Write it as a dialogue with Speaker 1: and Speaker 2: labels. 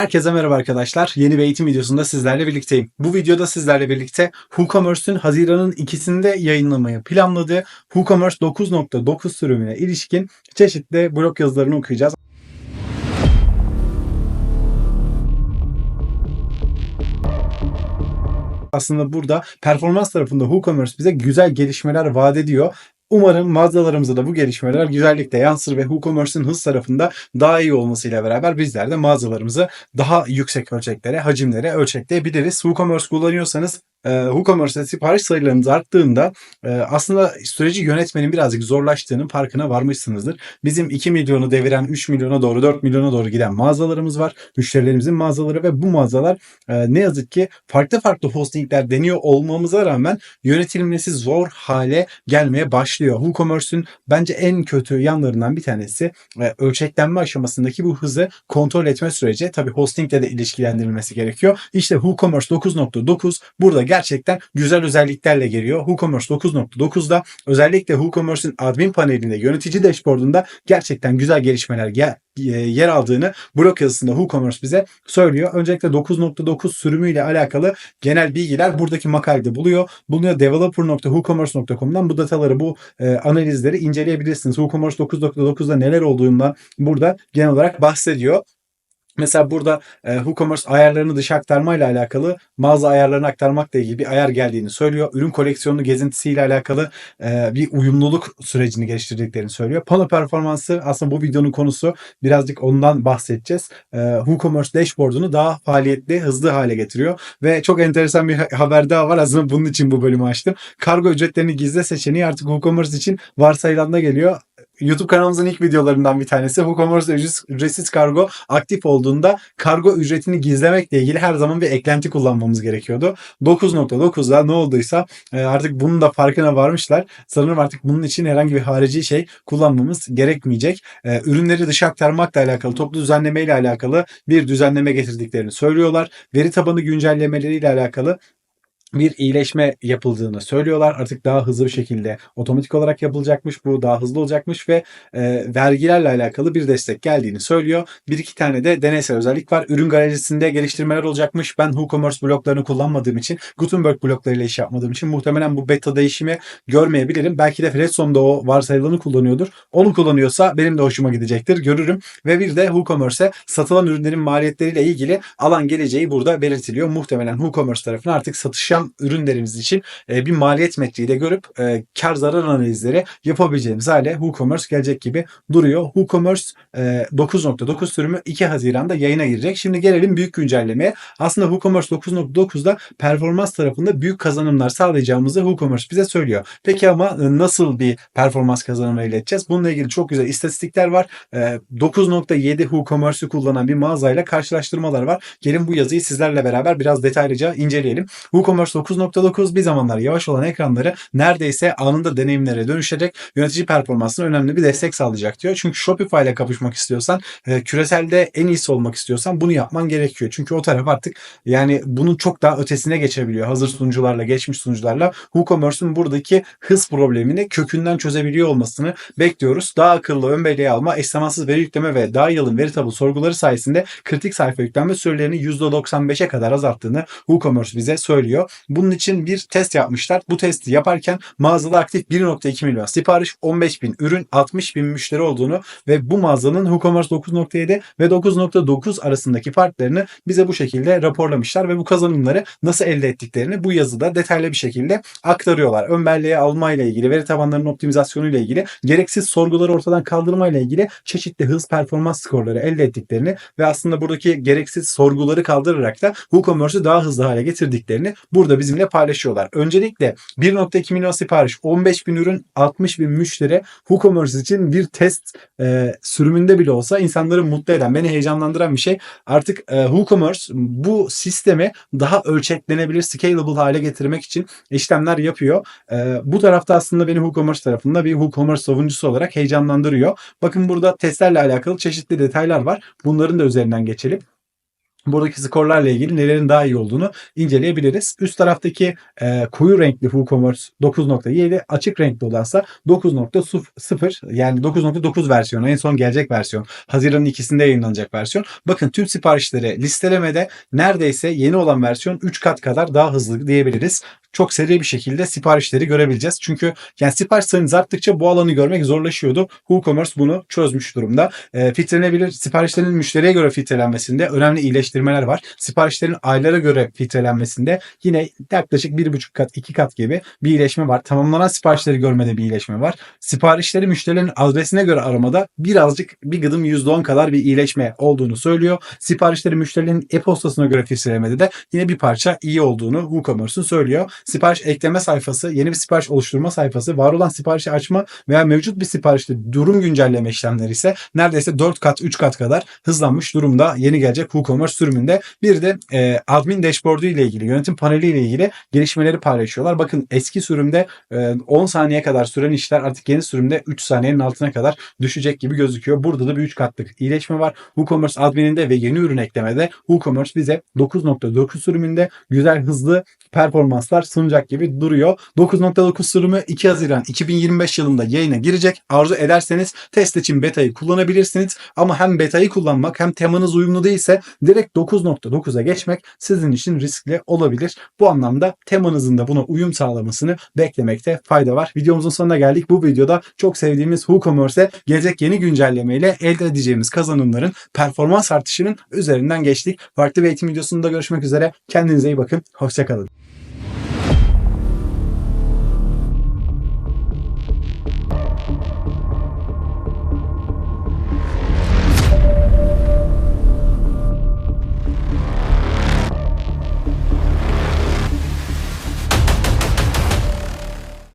Speaker 1: Herkese merhaba arkadaşlar. Yeni bir eğitim videosunda sizlerle birlikteyim. Bu videoda sizlerle birlikte WooCommerce'ün Haziran'ın ikisinde yayınlamayı planladığı WooCommerce 9.9 sürümüne ilişkin çeşitli blog yazılarını okuyacağız. Aslında burada performans tarafında WooCommerce bize güzel gelişmeler vaat ediyor. Umarım mağazalarımıza da bu gelişmeler güzellikle yansır ve WooCommerce'ın hız tarafında daha iyi olmasıyla beraber bizler de mağazalarımızı daha yüksek ölçeklere, hacimlere ölçekleyebiliriz. WooCommerce kullanıyorsanız WooCommerce'da sipariş sayılarınız arttığında e, aslında süreci yönetmenin birazcık zorlaştığının farkına varmışsınızdır. Bizim 2 milyonu deviren 3 milyona doğru 4 milyona doğru giden mağazalarımız var. Müşterilerimizin mağazaları ve bu mağazalar e, ne yazık ki farklı farklı hostingler deniyor olmamıza rağmen yönetilmesi zor hale gelmeye başlıyor. WooCommerce'ün bence en kötü yanlarından bir tanesi e, ölçeklenme aşamasındaki bu hızı kontrol etme süreci. Tabi hostingle de ilişkilendirilmesi gerekiyor. İşte WooCommerce 9.9 burada gerçekten güzel özelliklerle geliyor. WooCommerce 9.9'da özellikle WooCommerce'ın admin panelinde yönetici dashboardunda gerçekten güzel gelişmeler gel e, yer aldığını blog yazısında WooCommerce bize söylüyor. Öncelikle 9.9 sürümüyle alakalı genel bilgiler buradaki makalede buluyor. Bulunuyor developer.woocommerce.com'dan bu dataları, bu e, analizleri inceleyebilirsiniz. WooCommerce 9.9'da neler olduğundan burada genel olarak bahsediyor. Mesela burada e, WooCommerce ayarlarını dışa aktarmayla alakalı mağaza ayarlarını aktarmakla ilgili bir ayar geldiğini söylüyor. Ürün koleksiyonu gezintisiyle alakalı e, bir uyumluluk sürecini geliştirdiklerini söylüyor. Pano performansı aslında bu videonun konusu. Birazcık ondan bahsedeceğiz. E, WooCommerce dashboard'unu daha faaliyetli, hızlı hale getiriyor. Ve çok enteresan bir haber daha var. Aslında bunun için bu bölümü açtım. Kargo ücretlerini gizle seçeneği artık WooCommerce için varsayılanda geliyor. YouTube kanalımızın ilk videolarından bir tanesi. WooCommerce ücretsiz, kargo aktif olduğunda kargo ücretini gizlemekle ilgili her zaman bir eklenti kullanmamız gerekiyordu. 9.9'da ne olduysa e, artık bunun da farkına varmışlar. Sanırım artık bunun için herhangi bir harici şey kullanmamız gerekmeyecek. E, ürünleri dışa aktarmakla alakalı, toplu düzenleme ile alakalı bir düzenleme getirdiklerini söylüyorlar. Veri tabanı güncellemeleriyle alakalı bir iyileşme yapıldığını söylüyorlar. Artık daha hızlı bir şekilde otomatik olarak yapılacakmış. Bu daha hızlı olacakmış ve e, vergilerle alakalı bir destek geldiğini söylüyor. Bir iki tane de deneysel özellik var. Ürün galerisinde geliştirmeler olacakmış. Ben WooCommerce bloklarını kullanmadığım için, Gutenberg bloklarıyla iş yapmadığım için muhtemelen bu beta değişimi görmeyebilirim. Belki de Fredstone'da o varsayılanı kullanıyordur. Onu kullanıyorsa benim de hoşuma gidecektir. Görürüm. Ve bir de WooCommerce'e satılan ürünlerin maliyetleriyle ilgili alan geleceği burada belirtiliyor. Muhtemelen WooCommerce tarafına artık satışan ürünlerimiz için e, bir maliyet metriği de görüp e, kar zarar analizleri yapabileceğimiz hale WooCommerce gelecek gibi duruyor. WooCommerce e, 9.9 sürümü 2 Haziran'da yayına girecek. Şimdi gelelim büyük güncellemeye. Aslında WooCommerce 9.9'da performans tarafında büyük kazanımlar sağlayacağımızı WooCommerce bize söylüyor. Peki ama e, nasıl bir performans kazanımı elde edeceğiz? Bununla ilgili çok güzel istatistikler var. E, 9.7 WooCommerce'ı kullanan bir mağazayla karşılaştırmalar var. Gelin bu yazıyı sizlerle beraber biraz detaylıca inceleyelim. WooCommerce 9.9 bir zamanlar yavaş olan ekranları neredeyse anında deneyimlere dönüşerek yönetici performansına önemli bir destek sağlayacak diyor. Çünkü Shopify ile kapışmak istiyorsan, e, küreselde en iyisi olmak istiyorsan bunu yapman gerekiyor. Çünkü o taraf artık yani bunun çok daha ötesine geçebiliyor. Hazır sunucularla, geçmiş sunucularla WooCommerce'un buradaki hız problemini kökünden çözebiliyor olmasını bekliyoruz. Daha akıllı ön belleği alma, eş zamansız veri yükleme ve daha yalın veri tabu sorguları sayesinde kritik sayfa yüklenme sürelerini %95'e kadar azalttığını WooCommerce bize söylüyor. Bunun için bir test yapmışlar. Bu testi yaparken mağazada aktif 1.2 milyon sipariş, 15 bin ürün, 60 bin müşteri olduğunu ve bu mağazanın WooCommerce 9.7 ve 9.9 arasındaki farklarını bize bu şekilde raporlamışlar ve bu kazanımları nasıl elde ettiklerini bu yazıda detaylı bir şekilde aktarıyorlar. Ön belleğe alma ile ilgili, veri tabanlarının optimizasyonu ile ilgili, gereksiz sorguları ortadan kaldırma ile ilgili çeşitli hız performans skorları elde ettiklerini ve aslında buradaki gereksiz sorguları kaldırarak da WooCommerce'ı daha hızlı hale getirdiklerini burada da bizimle paylaşıyorlar. Öncelikle 1.2 milyon sipariş, 15 bin ürün, 60 bin müşteri WooCommerce için bir test e, sürümünde bile olsa insanları mutlu eden, beni heyecanlandıran bir şey. Artık e, WooCommerce bu sistemi daha ölçeklenebilir, scalable hale getirmek için işlemler yapıyor. E, bu tarafta aslında beni WooCommerce tarafında bir WooCommerce savunucusu olarak heyecanlandırıyor. Bakın burada testlerle alakalı çeşitli detaylar var. Bunların da üzerinden geçelim. Buradaki skorlarla ilgili nelerin daha iyi olduğunu inceleyebiliriz. Üst taraftaki e, koyu renkli WooCommerce 9.7 açık renkli olansa 9.0 yani 9.9 versiyonu en son gelecek versiyon. Haziran'ın ikisinde yayınlanacak versiyon. Bakın tüm siparişleri listelemede neredeyse yeni olan versiyon 3 kat kadar daha hızlı diyebiliriz. Çok seri bir şekilde siparişleri görebileceğiz. Çünkü yani sipariş sayınız arttıkça bu alanı görmek zorlaşıyordu. WooCommerce bunu çözmüş durumda. E, filtrelenebilir siparişlerin müşteriye göre filtrelenmesinde önemli iyileştirmeler var. Siparişlerin aylara göre filtrelenmesinde yine yaklaşık 1,5 kat 2 kat gibi bir iyileşme var. Tamamlanan siparişleri görmede bir iyileşme var. Siparişleri müşterilerin adresine göre aramada birazcık bir gıdım %10 kadar bir iyileşme olduğunu söylüyor. Siparişleri müşterilerin e-postasına göre filtrelemede de yine bir parça iyi olduğunu WooCommerce'un söylüyor. Sipariş ekleme sayfası, yeni bir sipariş oluşturma sayfası, var olan siparişi açma veya mevcut bir siparişte durum güncelleme işlemleri ise neredeyse 4 kat 3 kat kadar hızlanmış durumda yeni gelecek WooCommerce sürümünde. Bir de e, admin dashboard'u ile ilgili, yönetim paneli ile ilgili gelişmeleri paylaşıyorlar. Bakın eski sürümde e, 10 saniye kadar süren işler artık yeni sürümde 3 saniyenin altına kadar düşecek gibi gözüküyor. Burada da bir 3 katlık iyileşme var. WooCommerce admininde ve yeni ürün eklemede WooCommerce bize 9.9 sürümünde güzel hızlı performanslar sunacak gibi duruyor. 9.9 sürümü 2 Haziran 2025 yılında yayına girecek. Arzu ederseniz test için beta'yı kullanabilirsiniz. Ama hem beta'yı kullanmak hem temanız uyumlu değilse direkt 9.9'a geçmek sizin için riskli olabilir. Bu anlamda temanızın da buna uyum sağlamasını beklemekte fayda var. Videomuzun sonuna geldik. Bu videoda çok sevdiğimiz WooCommerce'e gelecek yeni güncellemeyle elde edeceğimiz kazanımların performans artışının üzerinden geçtik. Farklı bir eğitim videosunda görüşmek üzere. Kendinize iyi bakın. Hoşçakalın.